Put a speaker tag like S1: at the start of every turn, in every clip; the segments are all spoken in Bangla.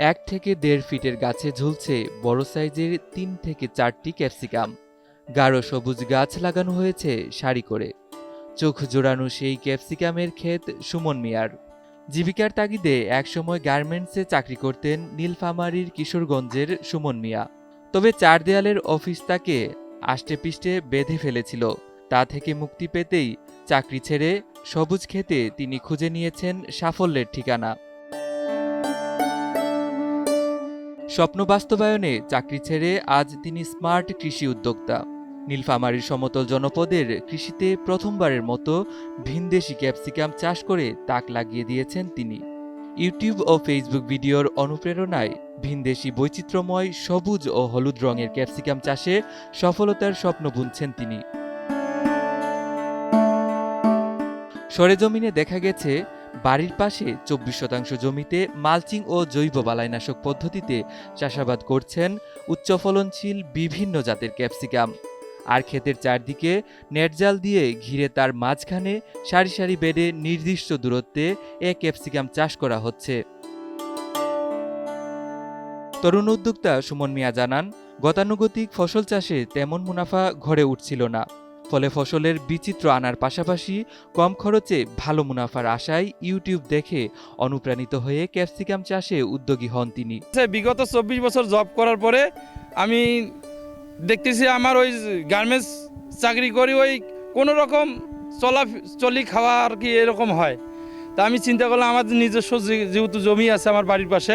S1: এক থেকে দেড় ফিটের গাছে ঝুলছে বড় সাইজের তিন থেকে চারটি ক্যাপসিকাম। গাঢ় সবুজ গাছ লাগানো হয়েছে সারি করে। চোখ জোড়ানো সেই ক্যাপসিকামের ক্ষেত সুমন মিয়ার। জীবিকার তাগিদে একসময় গার্মেন্টসে চাকরি করতেন নীলফামারীর কিশোরগঞ্জের সুমন মিয়া। তবে চার দেয়ালের অফিস তাকে আষ্টে পিষ্টে বেঁধে ফেলেছিল। তা থেকে মুক্তি পেতেই চাকরি ছেড়ে সবুজ খেতে তিনি খুঁজে নিয়েছেন সাফল্যের ঠিকানা। স্বপ্ন বাস্তবায়নে চাকরি ছেড়ে আজ তিনি স্মার্ট কৃষি উদ্যোক্তা। নীলফামারীর সমতল জনপদের কৃষিতে প্রথমবারের মতো ভিনদেশি ক্যাপসিকাম চাষ করে তাক লাগিয়ে দিয়েছেন তিনি। ইউটিউব ও ফেসবুক ভিডিওর অনুপ্রেরণায় ভিনদেশি বৈচিত্র্যময় সবুজ ও হলুদ রঙের ক্যাপসিকাম চাষে সফলতার স্বপ্ন বুনছেন তিনি। সরেজমিনে দেখা গেছে বাড়ির পাশে চব্বিশ শতাংশ জমিতে মালচিং ও জৈব বালাইনাশক পদ্ধতিতে চাষাবাদ করছেন উচ্চ ফলনশীল বিভিন্ন জাতের ক্যাপসিকাম। আর ক্ষেতের চারদিকে নেটজাল দিয়ে ঘিরে তার মাঝখানে সারি সারি বেডে নির্দিষ্ট দূরত্বে এ ক্যাপসিকাম চাষ করা হচ্ছে। তরুণ উদ্যোক্তা সুমন মিয়া জানান, গতানুগতিক ফসল চাষে তেমন মুনাফা ঘরে উঠছিল না। ফলে ফসলের বিচিত্র আনার পাশাপাশি কম খরচে ভালো মুনাফার আশায় ইউটিউব দেখে অনুপ্রাণিত হয়ে ক্যাপসিকাম চাষে উদ্যোগী হন তিনি।
S2: বিগত চব্বিশ বছর জব করার পরে আমি দেখতেছি আমার ওই গার্মেন্টস চাকরি করি, ওই কোনো রকম চলা চলি খাওয়া আর কি এরকম হয়। তা আমি চিন্তা করলাম, আমার নিজস্ব যেহেতু জমি আছে আমার বাড়ির পাশে,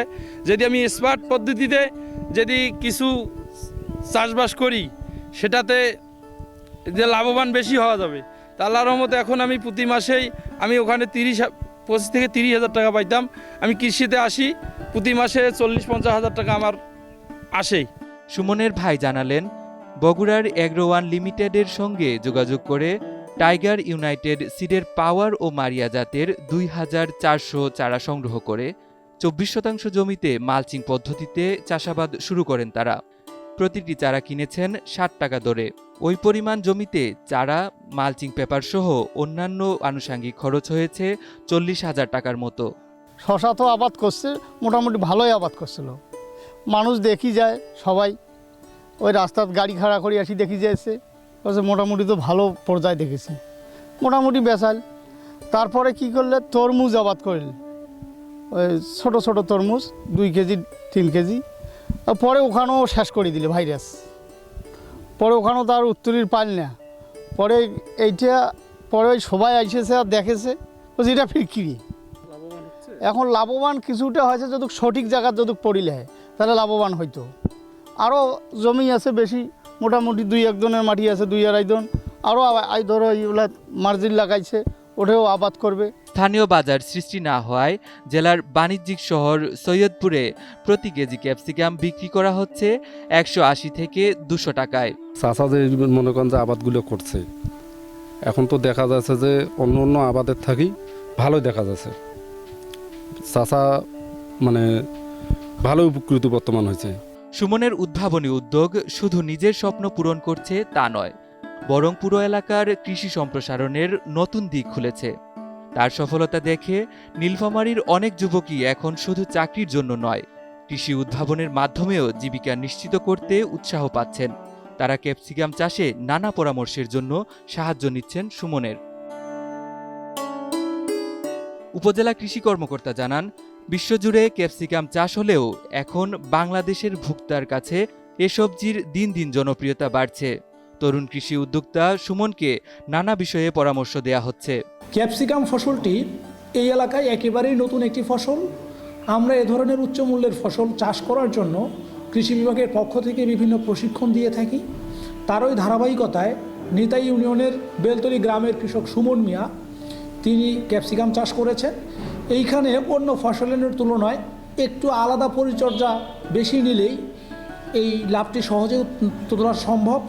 S2: যদি আমি স্মার্ট পদ্ধতিতে যদি কিছু চাষবাস করি, সেটাতে যে লাভবান বেশি হওয়া যাবে। তা আল্লাহর রহমতে এখন আমি প্রতি মাসেই আমি ওখানে তিরিশ পঁচিশ থেকে তিরিশ হাজার টাকা পাইতাম। আমি কৃষিতে আসি, প্রতি মাসে চল্লিশ, পঞ্চাশ হাজার টাকা আমার আসেই
S1: সুমনের ভাই জানালেন, বগুড়ার এগ্রো ওয়ান লিমিটেডের সঙ্গে যোগাযোগ করে টাইগার ইউনাইটেড সিডের পাওয়ার ও মারিয়া জাতের দুই হাজার চারশো চারা সংগ্রহ করে চব্বিশ শতাংশ জমিতে মালচিং পদ্ধতিতে চাষাবাদ শুরু করেন তারা। প্রতিটি চারা কিনেছেন ষাট টাকা দরে। ওই পরিমাণ জমিতে চারা, মালচিং পেপার সহ অন্যান্য আনুষাঙ্গিক খরচ হয়েছে চল্লিশ হাজার টাকার মতো।
S3: শশা তো আবাদ করছে, মোটামুটি ভালোই আবাদ করছিল। মানুষ দেখি যায়, সবাই। ওই রাস্তার গাড়ি খাড়া করে আসি দেখি বলছে, মোটামুটি তো ভালো পর্যায়ে দেখেছি। মোটামুটি বেচাল। তারপরে কি করলে? তরমুজ আবাদ করল। ওই ছোটো ছোটো তরমুজ, দুই কেজি, তিন কেজি। পরে ওখানেও শেষ করে দিলে ভাইরাস পরে ওখানেও তার উত্তরীর পাইল না। পরে এইটা, পরে ওই সবাই আইসেছে আর দেখেছে, বলছে, এটা ফিরকিরি এখন লাভবান কিছুটা হয়েছে যদি সঠিক জায়গার যদি পড়িলে হয়, তাহলে লাভবান হইতো। আরও জমি আছে বেশি, মোটামুটি দুই একজনের মাটি আছে দুই আড়াইজন আরও ধরো এইগুলা মার্জিন লাগাইছে ওটাও আবাদ করবে।
S1: স্থানীয় বাজার সৃষ্টি না হওয়ায় জেলার বাণিজ্যিক শহর সৈয়দপুরে প্রতি কেজি ক্যাপসিকাম বিক্রি করা হচ্ছে একশো আশি থেকে দুশো টাকায়।
S4: চাষা যে মনে করেন যে আবাদগুলো করছে এখন তো দেখা যাচ্ছে যে অন্য অন্য আবাদের থাকি ভালোই দেখা যাচ্ছে। চাষা মানে ভালো উপকৃত বর্তমান হয়েছে।
S1: সুমনের উদ্ভাবনী উদ্যোগ শুধু নিজের স্বপ্ন পূরণ করছে তা নয় বরং পুরো এলাকার কৃষি সম্প্রসারণের নতুন দিক খুলেছে। তার সফলতা দেখে নীলফামারীর অনেক যুবকই এখন শুধু চাকরির জন্য নয়, কৃষি উদ্ভাবনের মাধ্যমেও জীবিকা নিশ্চিত করতে উৎসাহ পাচ্ছেন। তারা ক্যাপসিকাম চাষে নানা পরামর্শের জন্য সাহায্য নিচ্ছেন সুমনের। উপজেলা কৃষি কর্মকর্তা জানান, বিশ্বজুড়ে ক্যাপসিকাম চাষ হলেও এখন বাংলাদেশের ভোক্তার কাছে এ সবজির দিন দিন জনপ্রিয়তা বাড়ছে। তরুণ কৃষি উদ্যোক্তা সুমনকে নানা বিষয়ে পরামর্শ দেয়া হচ্ছে।
S5: ক্যাপসিকাম ফসলটি এই এলাকায় একেবারেই নতুন একটি ফসল। আমরা এ ধরনের উচ্চ মূল্যের ফসল চাষ করার জন্য কৃষি বিভাগের পক্ষ থেকে বিভিন্ন প্রশিক্ষণ দিয়ে থাকি। তারই ধারাবাহিকতায় নিতাই ইউনিয়নের বেলতলি গ্রামের কৃষক সুমন মিয়া, তিনি ক্যাপসিকাম চাষ করেছেন। এইখানে অন্য ফসলের তুলনায় একটু আলাদা পরিচর্যা বেশি নিলেই এই লাভটি সহজে তোলা সম্ভব।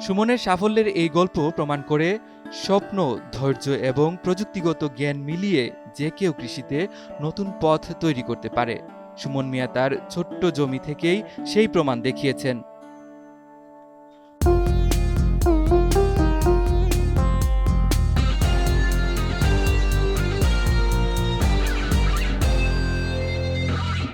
S1: সুমনের সাফল্যের এই গল্প প্রমাণ করে স্বপ্ন, ধৈর্য এবং প্রযুক্তিগত জ্ঞান মিলিয়ে যে কেউ কৃষিতে নতুন পথ তৈরি করতে পারে। সুমন মিয়া তার ছোট্ট জমি থেকেই সেই প্রমাণ দেখিয়েছেন।